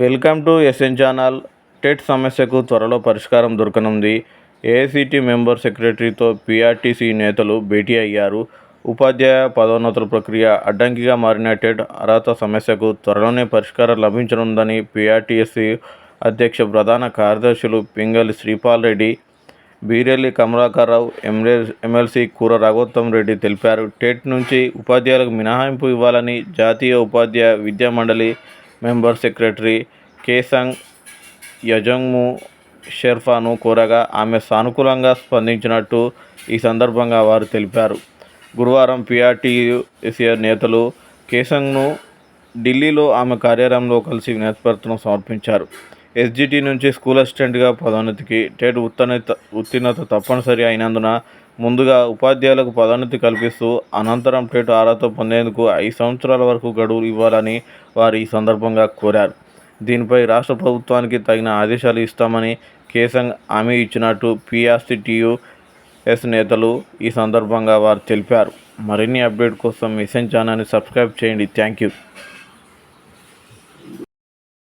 Welcome to SN channel. TET సమస్యకు త్వరలో పరిష్కారం దొరకనుంది. ఏఐసిటి మెంబర్ సెక్రటరీతో పీఆర్టీసీ నేతలు భేటీ అయ్యారు. ఉపాధ్యాయ పదోన్నతుల ప్రక్రియ అడ్డంకిగా మారిన టెట్ అర్హత సమస్యకు త్వరలోనే పరిష్కారం లభించనుందని పీఆర్టీఎస్సీ అధ్యక్ష ప్రధాన కార్యదర్శులు పింగళి శ్రీపాల్ రెడ్డి బీరెల్లి కమలాకర్రావు ఎమ్మె ఎమ్మెల్సీ కూర రాఘోత్తమ్ రెడ్డి తెలిపారు. టెట్ నుంచి ఉపాధ్యాయులకు మినహాయింపు ఇవ్వాలని జాతీయ ఉపాధ్యాయ విద్యా మండలి మెంబర్ సెక్రటరీ కేసంగ్ యజంగ్ము షెర్ఫాను కోరగా ఆమె సానుకూలంగా స్పందించినట్టు ఈ సందర్భంగా వారు తెలిపారు. గురువారం పీఆర్టీసీ నేతలు కేసంగ్ను ఢిల్లీలో ఆమె కార్యాలయంలో కలిసి వినతిపత్రం సమర్పించారు. ఎస్జిటి నుంచి స్కూల్ అసిస్టెంట్గా పదోన్నతికి టెట్ ఉత్తీర్ణత ఉత్తీర్ణత తప్పనిసరి అయినందున ముందుగా ఉపాధ్యాయులకు పదోన్నతి కల్పిస్తూ అనంతరం టెట్ అర్హత పొందేందుకు ఐదు సంవత్సరాల వరకు గడువు ఇవ్వాలని వారు ఈ సందర్భంగా కోరారు. దీనిపై రాష్ట్ర ప్రభుత్వానికి తగిన ఆదేశాలు ఇస్తామని కేసంగ్ హామీ ఇచ్చినట్టు పిఆర్సిటియుఎస్ ఎస్ నేతలు ఈ సందర్భంగా వారు తెలిపారు. మరిన్ని అప్డేట్ కోసం మిషన్ ఛానల్ని సబ్స్క్రైబ్ చేయండి. Thank you.